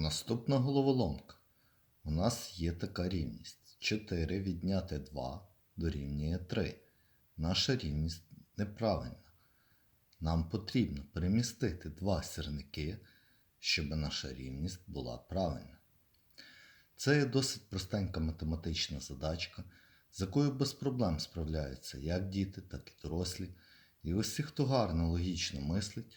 Наступна головоломка. У нас є така рівність. 4 відняти 2 дорівнює 3. Наша рівність неправильна. Нам потрібно перемістити два сірники, щоб наша рівність була правильна. Це є досить простенька математична задачка, з якою без проблем справляються як діти, так і дорослі. І усі, хто гарно логічно мислить,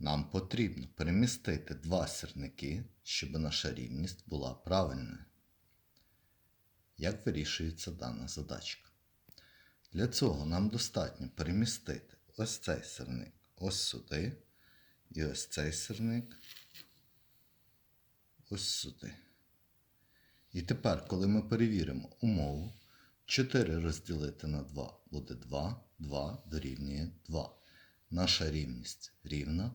Нам потрібно перемістити два сірники, щоб наша рівність була правильною. Як вирішується дана задачка? Для цього нам достатньо перемістити ось цей сірник ось сюди, і ось цей сірник ось сюди. І тепер, коли ми перевіримо умову, 4 розділити на 2 буде 2, 2 дорівнює 2. Наша рівність рівна,